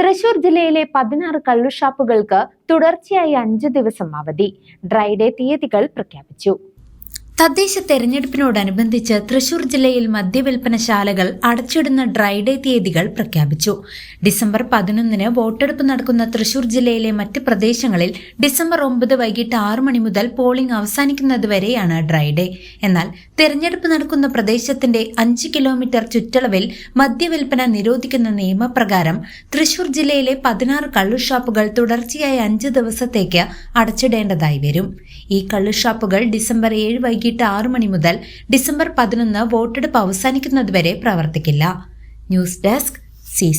തൃശൂർ ജില്ലയിലെ പതിനാറ് കള്ളുഷാപ്പുകൾക്ക് തുടർച്ചയായി അഞ്ചു ദിവസം അവധി. ഡ്രൈഡേ തീയതികൾ പ്രഖ്യാപിച്ചു. തദ്ദേശ തെരഞ്ഞെടുപ്പിനോടനുബന്ധിച്ച് തൃശൂർ ജില്ലയിൽ മദ്യവിൽപ്പനശാലകൾ അടച്ചിടുന്ന ഡ്രൈഡേ തീയതികൾ പ്രഖ്യാപിച്ചു. ഡിസംബർ പതിനൊന്നിന് വോട്ടെടുപ്പ് നടക്കുന്ന തൃശൂർ ജില്ലയിലെ മറ്റ് പ്രദേശങ്ങളിൽ ഡിസംബർ ഒമ്പത് വൈകിട്ട് ആറ് മണി മുതൽ പോളിംഗ് അവസാനിക്കുന്നതുവരെയാണ് ഡ്രൈഡേ എന്നാൽ തെരഞ്ഞെടുപ്പ് നടക്കുന്ന പ്രദേശത്തിന്റെ അഞ്ച് കിലോമീറ്റർ ചുറ്റളവിൽ മദ്യവിൽപ്പന നിരോധിക്കുന്ന നിയമപ്രകാരം തൃശൂർ ജില്ലയിലെ പതിനാറ് കള്ളുഷാപ്പുകൾ തുടർച്ചയായി അഞ്ച് ദിവസത്തേക്ക് അടച്ചിടേണ്ടതായി വരും. ഈ കള്ളുഷാപ്പുകൾ ഡിസംബർ ഏഴ് വൈകിട്ട് ആറു മണി മുതൽ ഡിസംബർ പതിനൊന്ന് വോട്ടെടുപ്പ് അവസാനിക്കുന്നതുവരെ പ്രവർത്തിക്കില്ല. News desk C